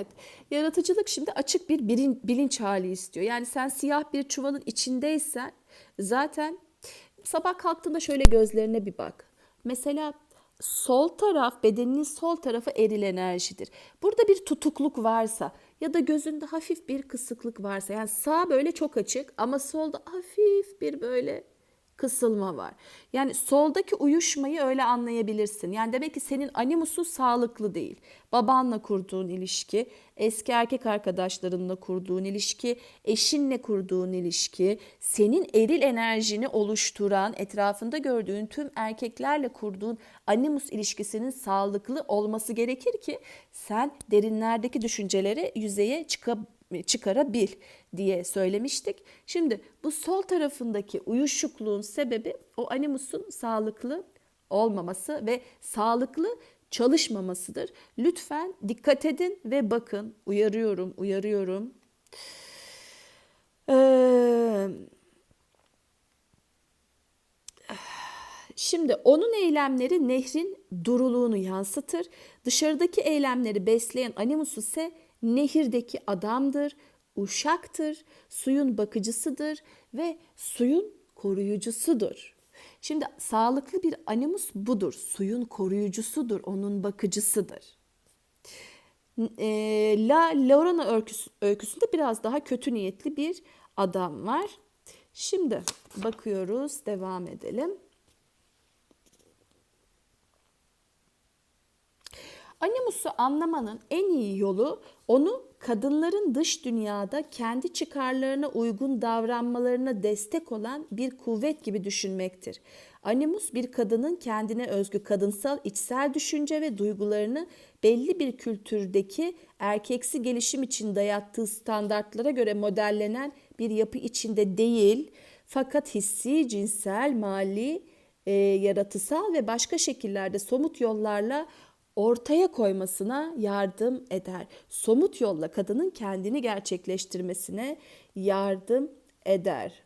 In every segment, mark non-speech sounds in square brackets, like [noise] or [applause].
Evet, yaratıcılık şimdi açık bir bilin- bilinç hali istiyor. Yani sen siyah bir çuvalın içindeysen zaten sabah kalktığında şöyle gözlerine bir bak. Mesela sol taraf, bedeninin sol tarafı eril enerjidir. Burada bir tutukluk varsa ya da gözünde hafif bir kısıklık varsa yani sağ böyle çok açık ama solda hafif bir böyle kısılma var. Yani soldaki uyuşmayı öyle anlayabilirsin. Yani demek ki senin animusun sağlıklı değil. Babanla kurduğun ilişki, eski erkek arkadaşlarınla kurduğun ilişki, eşinle kurduğun ilişki, senin eril enerjini oluşturan, etrafında gördüğün tüm erkeklerle kurduğun animus ilişkisinin sağlıklı olması gerekir ki sen derinlerdeki düşünceleri yüzeye çıkabilirsin çıkarabil diye söylemiştik. Şimdi bu sol tarafındaki uyuşukluğun sebebi o animusun sağlıklı olmaması ve sağlıklı çalışmamasıdır. Lütfen dikkat edin ve bakın. Uyarıyorum, uyarıyorum. Ee, Şimdi onun eylemleri nehrin duruluğunu yansıtır. Dışarıdaki eylemleri besleyen animus ise nehirdeki adamdır, uşaktır, suyun bakıcısıdır ve suyun koruyucusudur. Şimdi sağlıklı bir animus budur. Suyun koruyucusudur, onun bakıcısıdır. E, La Lorana öyküsü, öyküsünde biraz daha kötü niyetli bir adam var. Şimdi bakıyoruz, devam edelim. Animus'u anlamanın en iyi yolu onu kadınların dış dünyada kendi çıkarlarına uygun davranmalarına destek olan bir kuvvet gibi düşünmektir. Animus bir kadının kendine özgü kadınsal içsel düşünce ve duygularını belli bir kültürdeki erkeksi gelişim için dayattığı standartlara göre modellenen bir yapı içinde değil fakat hissi, cinsel, mali, e, yaratısal ve başka şekillerde somut yollarla ortaya koymasına yardım eder. Somut yolla kadının kendini gerçekleştirmesine yardım eder.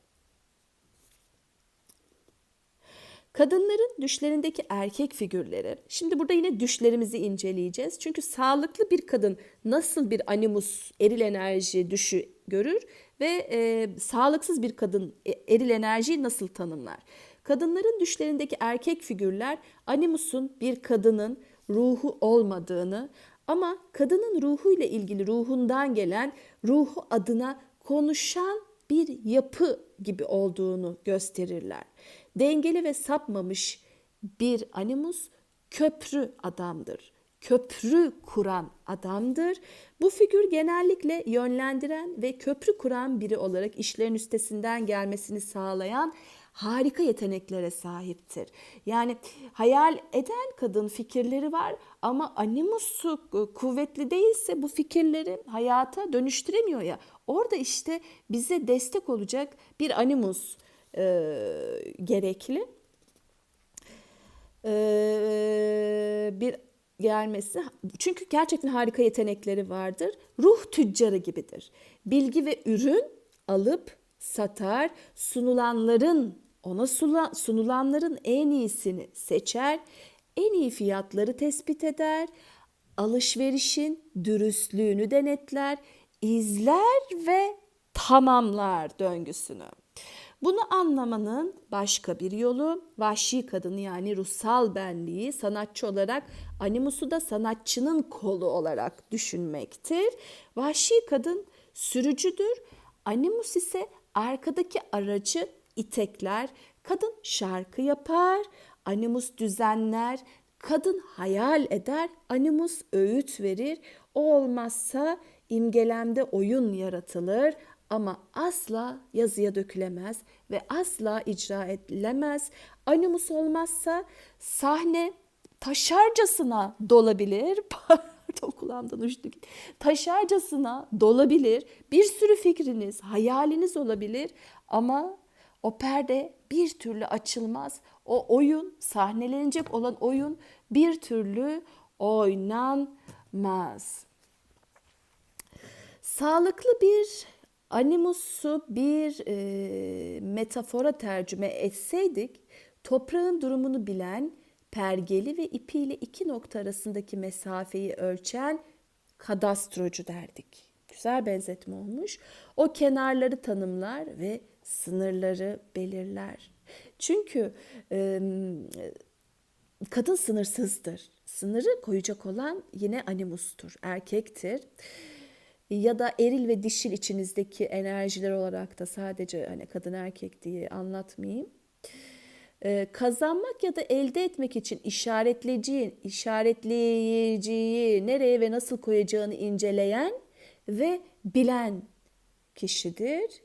Kadınların düşlerindeki erkek figürleri. Şimdi burada yine düşlerimizi inceleyeceğiz. Çünkü sağlıklı bir kadın nasıl bir animus, eril enerji düşü görür ve e, sağlıksız bir kadın e, eril enerjiyi nasıl tanımlar? Kadınların düşlerindeki erkek figürler animusun bir kadının ruhu olmadığını ama kadının ruhuyla ilgili ruhundan gelen ruhu adına konuşan bir yapı gibi olduğunu gösterirler. Dengeli ve sapmamış bir animus köprü adamdır. Köprü kuran adamdır. Bu figür genellikle yönlendiren ve köprü kuran biri olarak işlerin üstesinden gelmesini sağlayan harika yeteneklere sahiptir. Yani hayal eden kadın fikirleri var ama animusu kuvvetli değilse bu fikirleri hayata dönüştüremiyor ya. Orada işte bize destek olacak bir animus e, gerekli. E, bir gelmesi çünkü gerçekten harika yetenekleri vardır. Ruh tüccarı gibidir. Bilgi ve ürün alıp satar, sunulanların ona sunulanların en iyisini seçer, en iyi fiyatları tespit eder, alışverişin dürüstlüğünü denetler, izler ve tamamlar döngüsünü. Bunu anlamanın başka bir yolu vahşi kadını yani ruhsal benliği sanatçı olarak animusu da sanatçının kolu olarak düşünmektir. Vahşi kadın sürücüdür. Animus ise arkadaki aracı itekler, kadın şarkı yapar, animus düzenler, kadın hayal eder, animus öğüt verir. O olmazsa imgelemde oyun yaratılır ama asla yazıya dökülemez ve asla icra edilemez. Animus olmazsa sahne taşarcasına dolabilir. [laughs] Pardon kulağımdan uçtu. Taşarcasına dolabilir. Bir sürü fikriniz, hayaliniz olabilir ama o perde bir türlü açılmaz. O oyun, sahnelenecek olan oyun bir türlü oynanmaz. Sağlıklı bir animusu bir e, metafora tercüme etseydik, toprağın durumunu bilen, pergeli ve ipiyle iki nokta arasındaki mesafeyi ölçen kadastrocu derdik. Güzel benzetme olmuş. O kenarları tanımlar ve sınırları belirler. Çünkü e, kadın sınırsızdır. Sınırı koyacak olan yine animustur, erkektir. Ya da eril ve dişil içinizdeki enerjiler olarak da sadece hani kadın erkek diye anlatmayayım. Ee, kazanmak ya da elde etmek için işaretleyiciyi, işaretleyiciyi nereye ve nasıl koyacağını inceleyen ve bilen kişidir.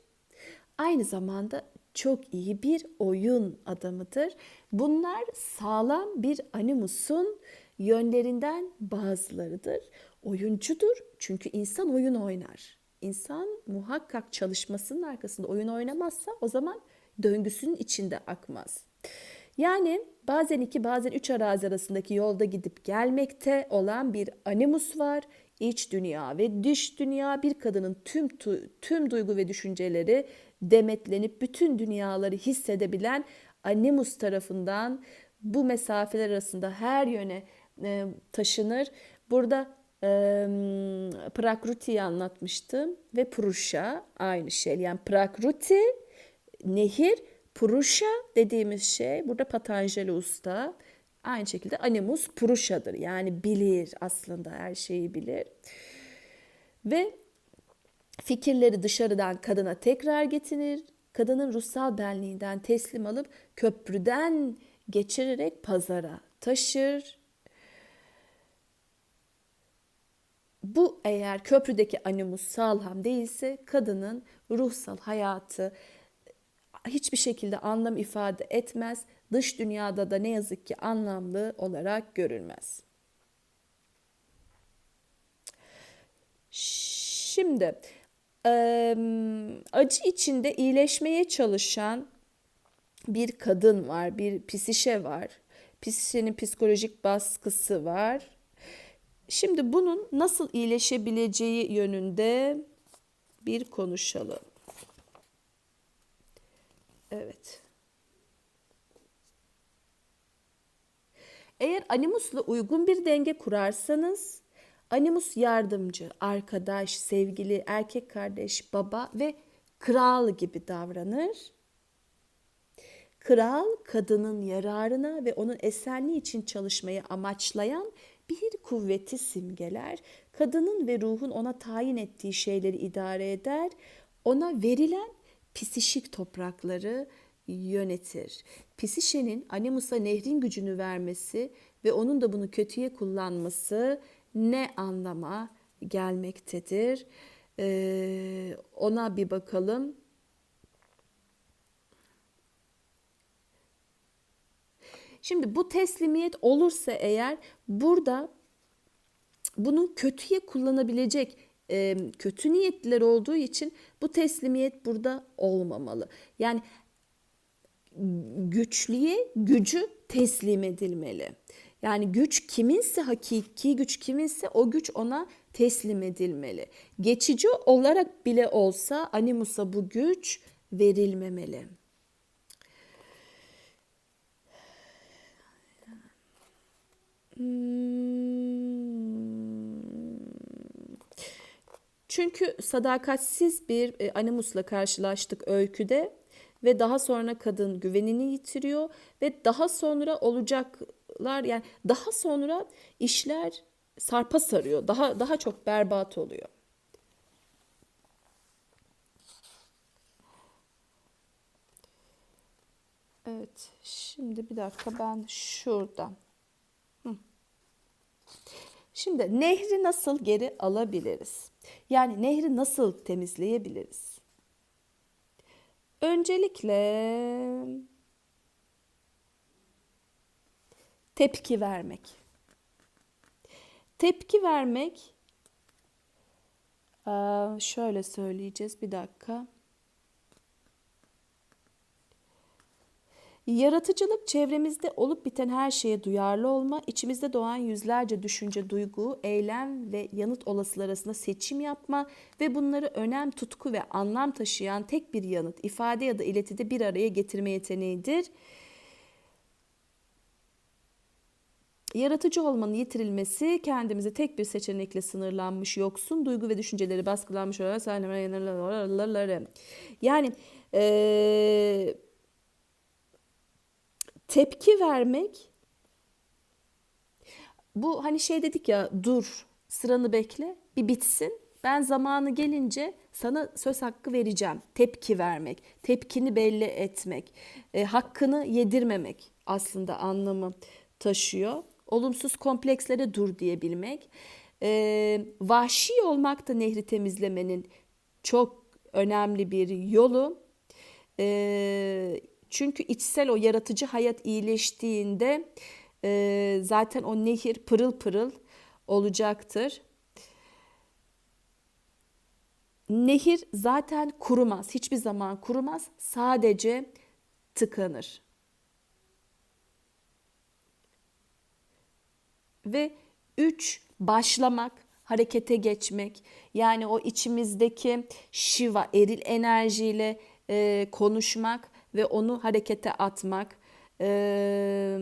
Aynı zamanda çok iyi bir oyun adamıdır. Bunlar sağlam bir animusun yönlerinden bazılarıdır. Oyuncudur çünkü insan oyun oynar. İnsan muhakkak çalışmasının arkasında oyun oynamazsa o zaman döngüsünün içinde akmaz. Yani bazen iki bazen üç arazi arasındaki yolda gidip gelmekte olan bir animus var. İç dünya ve dış dünya bir kadının tüm tüm duygu ve düşünceleri demetlenip bütün dünyaları hissedebilen animus tarafından bu mesafeler arasında her yöne e, taşınır. Burada e, Prakruti'yi anlatmıştım ve Purusha aynı şey. Yani Prakruti nehir, Purusha dediğimiz şey burada Patanjali Usta aynı şekilde Animus Purusha'dır. Yani bilir aslında her şeyi bilir. Ve fikirleri dışarıdan kadına tekrar getirir. Kadının ruhsal benliğinden teslim alıp köprüden geçirerek pazara taşır. Bu eğer köprüdeki animus sağlam değilse kadının ruhsal hayatı hiçbir şekilde anlam ifade etmez. Dış dünyada da ne yazık ki anlamlı olarak görülmez. Şimdi acı içinde iyileşmeye çalışan bir kadın var, bir psişe var. Psişenin psikolojik baskısı var. Şimdi bunun nasıl iyileşebileceği yönünde bir konuşalım. Evet. Eğer animusla uygun bir denge kurarsanız animus yardımcı, arkadaş, sevgili, erkek kardeş, baba ve kral gibi davranır. Kral kadının yararına ve onun esenliği için çalışmayı amaçlayan bir kuvveti simgeler. Kadının ve ruhun ona tayin ettiği şeyleri idare eder. Ona verilen pisişik toprakları yönetir. Pisişenin Animus'a nehrin gücünü vermesi ve onun da bunu kötüye kullanması ne anlama gelmektedir? Ee, ona bir bakalım. Şimdi bu teslimiyet olursa eğer burada bunu kötüye kullanabilecek e, kötü niyetliler olduğu için bu teslimiyet burada olmamalı. Yani güçlüye gücü teslim edilmeli. Yani güç kiminse hakiki güç kiminse o güç ona teslim edilmeli. Geçici olarak bile olsa animusa bu güç verilmemeli. Çünkü sadakatsiz bir e, animusla karşılaştık öyküde ve daha sonra kadın güvenini yitiriyor ve daha sonra olacaklar yani daha sonra işler sarpa sarıyor. Daha daha çok berbat oluyor. Evet, şimdi bir dakika ben şuradan. Şimdi nehri nasıl geri alabiliriz? Yani nehri nasıl temizleyebiliriz? Öncelikle tepki vermek. Tepki vermek şöyle söyleyeceğiz bir dakika. Yaratıcılık çevremizde olup biten her şeye duyarlı olma, içimizde doğan yüzlerce düşünce, duygu, eylem ve yanıt olasılığı arasında seçim yapma ve bunları önem, tutku ve anlam taşıyan tek bir yanıt, ifade ya da iletide bir araya getirme yeteneğidir. Yaratıcı olmanın yitirilmesi kendimizi tek bir seçenekle sınırlanmış yoksun, duygu ve düşünceleri baskılanmış olarak. Yani eee, tepki vermek bu hani şey dedik ya dur sıranı bekle bir bitsin. Ben zamanı gelince sana söz hakkı vereceğim. Tepki vermek, tepkini belli etmek, e, hakkını yedirmemek aslında anlamı taşıyor. Olumsuz komplekslere dur diyebilmek. E, vahşi olmak da nehri temizlemenin çok önemli bir yolu. E, çünkü içsel o yaratıcı hayat iyileştiğinde e, zaten o nehir pırıl pırıl olacaktır. Nehir zaten kurumaz, hiçbir zaman kurumaz, sadece tıkanır. Ve üç, başlamak, harekete geçmek. Yani o içimizdeki şiva, eril enerjiyle e, konuşmak ve onu harekete atmak. E,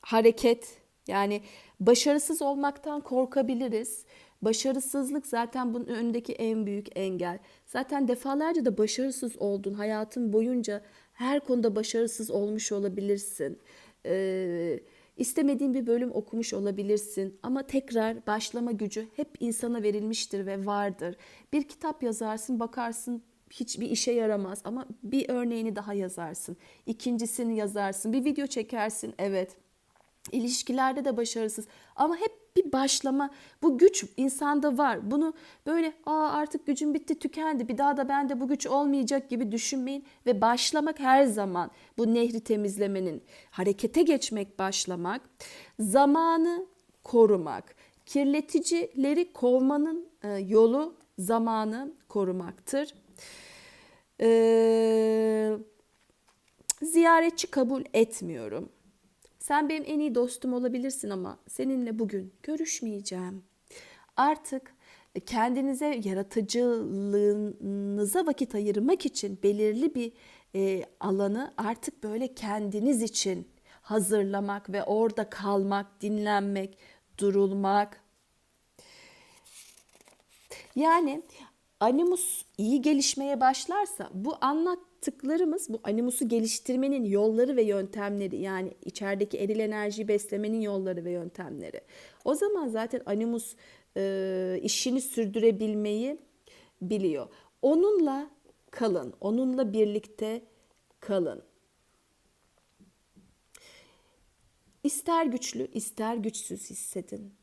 hareket yani başarısız olmaktan korkabiliriz. Başarısızlık zaten bunun önündeki en büyük engel. Zaten defalarca da başarısız oldun. Hayatın boyunca her konuda başarısız olmuş olabilirsin. Ee, istemediğin bir bölüm okumuş olabilirsin. Ama tekrar başlama gücü hep insana verilmiştir ve vardır. Bir kitap yazarsın, bakarsın hiçbir işe yaramaz ama bir örneğini daha yazarsın. İkincisini yazarsın. Bir video çekersin. Evet İlişkilerde de başarısız ama hep bir başlama. Bu güç insanda var. Bunu böyle Aa, artık gücüm bitti tükendi bir daha da bende bu güç olmayacak gibi düşünmeyin. Ve başlamak her zaman bu nehri temizlemenin, harekete geçmek başlamak, zamanı korumak, kirleticileri kovmanın e, yolu zamanı korumaktır. Ee, ziyaretçi kabul etmiyorum. Sen benim en iyi dostum olabilirsin ama seninle bugün görüşmeyeceğim. Artık kendinize yaratıcılığınıza vakit ayırmak için belirli bir e, alanı artık böyle kendiniz için hazırlamak ve orada kalmak, dinlenmek, durulmak. Yani animus iyi gelişmeye başlarsa bu anlattıklarımız bu animusu geliştirmenin yolları ve yöntemleri yani içerideki eril enerjiyi beslemenin yolları ve yöntemleri. O zaman zaten animus e, işini sürdürebilmeyi biliyor. Onunla kalın, onunla birlikte kalın. İster güçlü, ister güçsüz hissedin.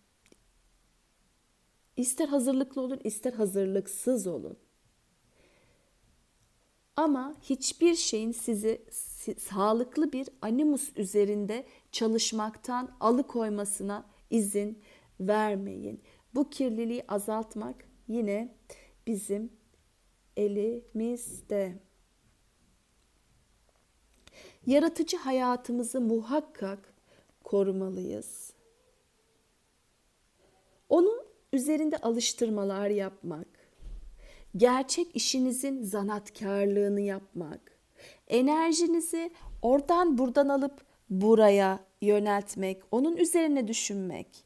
İster hazırlıklı olun, ister hazırlıksız olun. Ama hiçbir şeyin sizi sağlıklı bir animus üzerinde çalışmaktan alıkoymasına izin vermeyin. Bu kirliliği azaltmak yine bizim elimizde. Yaratıcı hayatımızı muhakkak korumalıyız. Onu üzerinde alıştırmalar yapmak, gerçek işinizin zanatkarlığını yapmak, enerjinizi oradan buradan alıp buraya yöneltmek, onun üzerine düşünmek,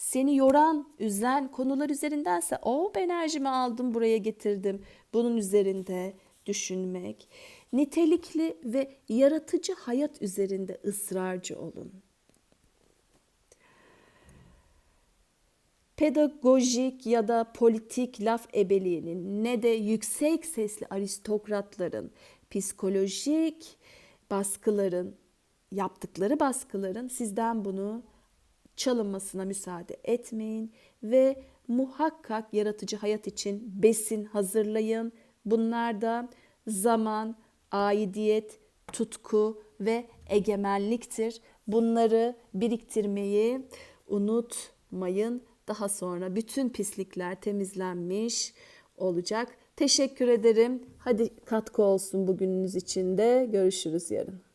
seni yoran, üzen konular üzerindense o enerjimi aldım buraya getirdim. Bunun üzerinde düşünmek. Nitelikli ve yaratıcı hayat üzerinde ısrarcı olun. Pedagojik ya da politik laf ebeliğinin ne de yüksek sesli aristokratların psikolojik baskıların yaptıkları baskıların sizden bunu çalınmasına müsaade etmeyin ve muhakkak yaratıcı hayat için besin hazırlayın. Bunlar da zaman, aidiyet, tutku ve egemenliktir. Bunları biriktirmeyi unutmayın. Daha sonra bütün pislikler temizlenmiş olacak. Teşekkür ederim. Hadi katkı olsun bugününüz için de. Görüşürüz yarın.